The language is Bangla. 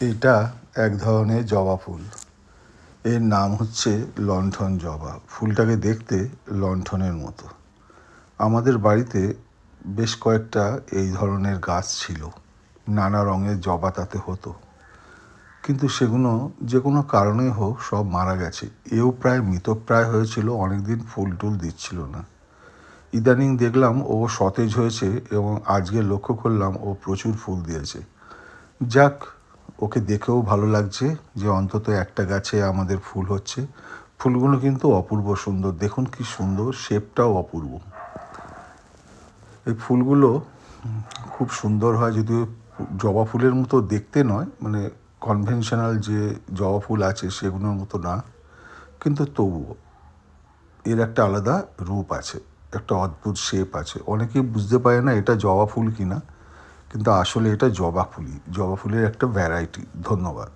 এটা এক ধরনের জবা ফুল। এর নাম হচ্ছে লণ্ঠন জবা। ফুলটাকে দেখতে লণ্ঠনের মতো। আমাদের বাড়িতে বেশ কয়েকটা এই ধরনের গাছ ছিল। নানা রঙের জবা তাতে হতো। কিন্তু সেগুলো যে কোনো কারণে হোক সব মারা গেছে। এও প্রায় মৃতপ্রায় হয়েছিল অনেক দিন ফুল টুল দিচ্ছিল না। ইদানিং দেখলাম ও সতেজ হয়েছে এবং আজকে লক্ষ্য করলাম ও প্রচুর ফুল দিয়েছে। যাক ওকে দেখেও ভালো লাগছে যে অন্তত একটা গাছে আমাদের ফুল হচ্ছে। ফুলগুলো কিন্তু অপূর্ব সুন্দর। দেখুন কি সুন্দর, শেপটাও অপূর্ব। এই ফুলগুলো খুব সুন্দর হয়, যদিও জবা ফুলের মতো দেখতে নয় মানে কনভেনশনাল যে জবা ফুল আছে সেগুলোর মতো না, কিন্তু তবুও এর একটা আলাদা রূপ আছে, একটা অদ্ভুত শেপ আছে। অনেকেই বুঝতে পারে না এটা জবা ফুল কিনা। কিন্তু আসলে এটা জবা ফুলই। জবা ফুলের একটা ভ্যারাইটি ধন্যবাদ।